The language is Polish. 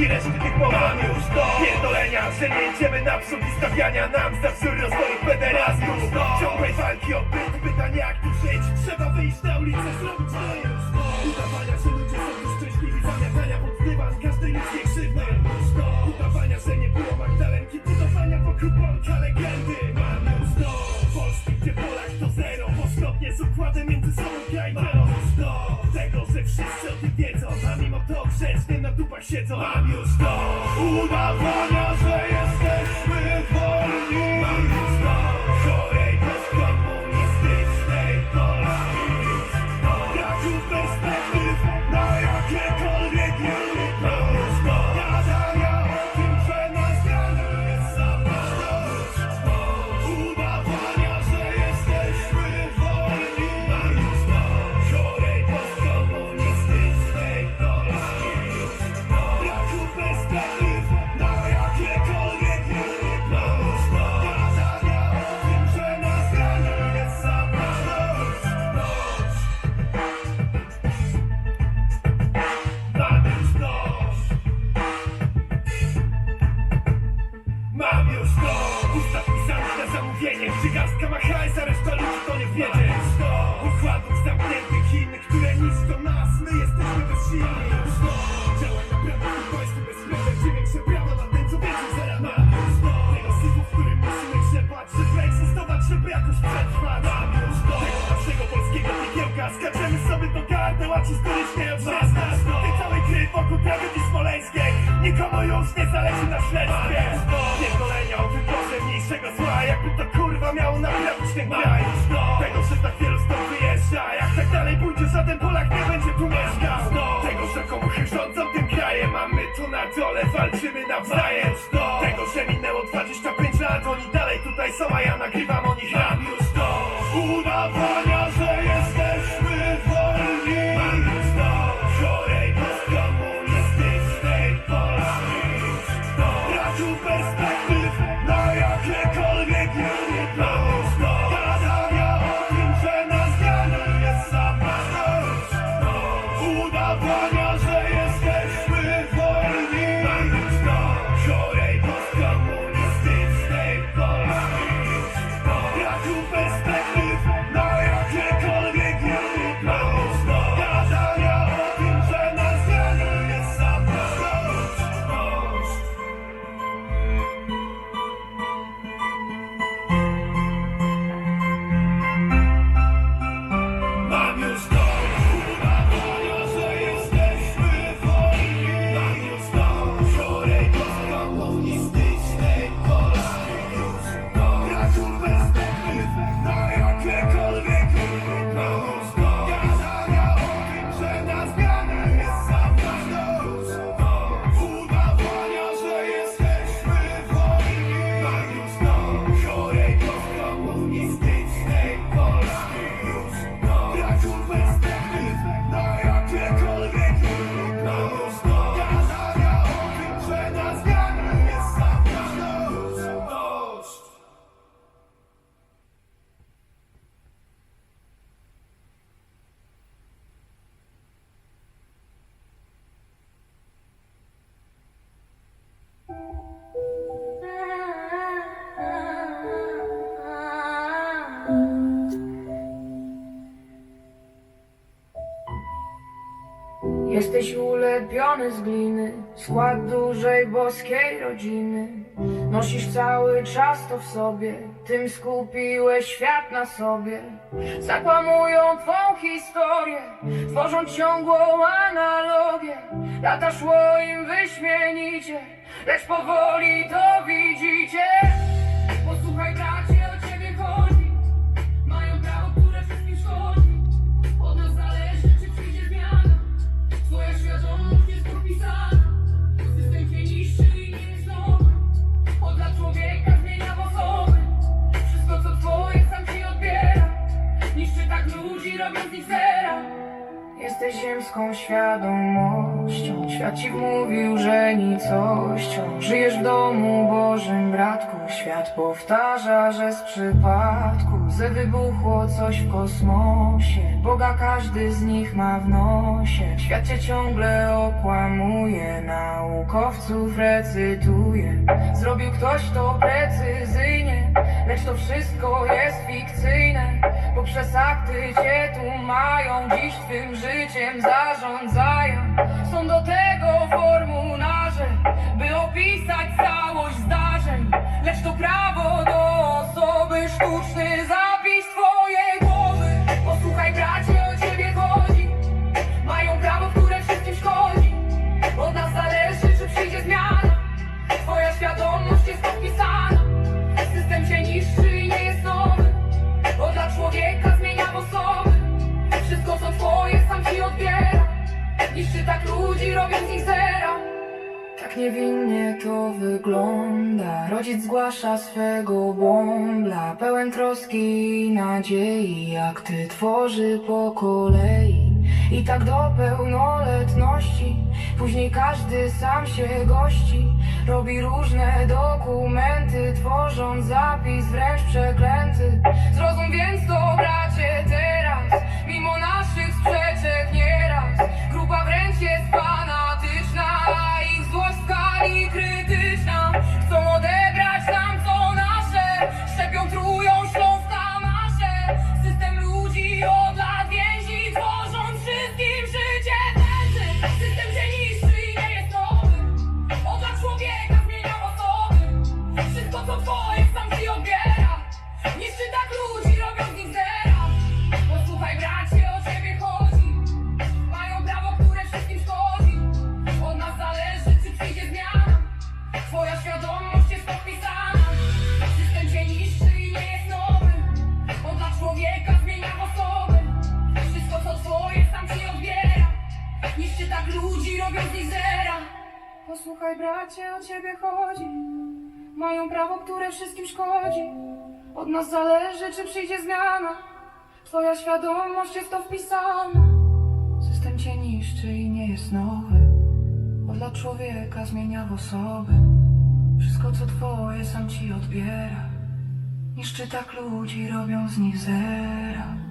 I reszty tych Mam już Pierdolenia Że nie idziemy naprzód I stawiania nam za wzór rozwoju federazmu Ciągłej walki o byt Pytania jak tu żyć. Trzeba wyjść na ulicę Zrobić to już Udawania, że ludzie są tu szczęśliwi Zamiatania pod dywan każdej ludzkiej krzywdy. Udawania, że nie było Magdalenki Budowania wokół Polka legendy. Mam już Polski, gdzie Polak to zero. Postopnie z układem między sobą kraj siedzą Mam już to Udawania, że zamówienie Gdzie garstka ma hajs, a reszta ludzi to nie wiedzie. Układów zamkniętych in, które niszczą nas. My jesteśmy bezsilni Działań naprawdę w tym państwu bezchlebne Gdzie większe prawa na ten, co więcej zarabia Tego syfu, w którym musimy trzepać Żeby egzystować, żeby jakoś przetrwać. Tego naszego polskiego Skaczemy sobie do gardeł, a historycznie od nas Tej całej gry wokół tragedii smoleńskiej Nikomu już nie zależy na śledztwie. Pierdolenia o wyborze mniejszego zła. Jakby to kurwa miało naprawić ten kraj. Tego, że tak wielu stąd wyjeżdża. Jak tak dalej pójdzie, żaden Polak nie będzie tu mieszkał. Tego, że komuchy rządzą tym krajem A my tu na dole walczymy nawzajem. Tego, że minęło 25 lat Oni dalej tutaj są, a ja nagrywam o nich rap. Już to ulepiony z gliny, skład dużej boskiej rodziny. Nosisz cały czas to w sobie, tym skupiłeś świat na sobie. Zakłamują twą historię, tworzą ciągłą analogię. Lata szło im wyśmienicie, lecz powoli to widzicie. Ziemską świat. ci wmówił, że nicością Żyjesz w domu Bożym, bratku Świat powtarza, że z przypadku Ze wybuchło coś w kosmosie. Boga każdy z nich ma w nosie. Świat cię ciągle okłamuje Naukowców recytuje. Zrobił ktoś to precyzyjnie Lecz to wszystko jest fikcyjne. Poprzez akty cię tu mają Dziś twym życiem zarządzają. Są do tego formularze By opisać całość zdarzeń Lecz to prawo do osoby Sztuczny zapis twojej głowy. Posłuchaj bracie, o ciebie chodzi. Mają prawo, które wszystkim szkodzi. Od nas zależy, czy przyjdzie zmiana. Twoja świadomość jest podpisana. System cię niszczy i nie jest nowy. Bo dla człowieka zmienia sposoby Wszystko co twoje sam ci odbiera. Niszczy tak ludzi, robiąc ich zera tak niewinnie to wygląda. Rodzic zgłasza swego bąbla. Pełen troski i nadziei Jak ty tworzy po kolei. I tak do pełnoletności Później każdy sam się gości. Robi różne dokumenty Tworząc zapis wręcz przeklęty. Zrozum Posłuchaj bracie, o ciebie chodzi. Mają prawo, które wszystkim szkodzi. Od nas zależy, czy przyjdzie zmiana. Twoja świadomość jest to wpisana. System cię niszczy i nie jest nowy. Bo dla człowieka zmienia w osoby Wszystko co twoje sam ci odbiera. Niszczy tak ludzi, robią z nich zera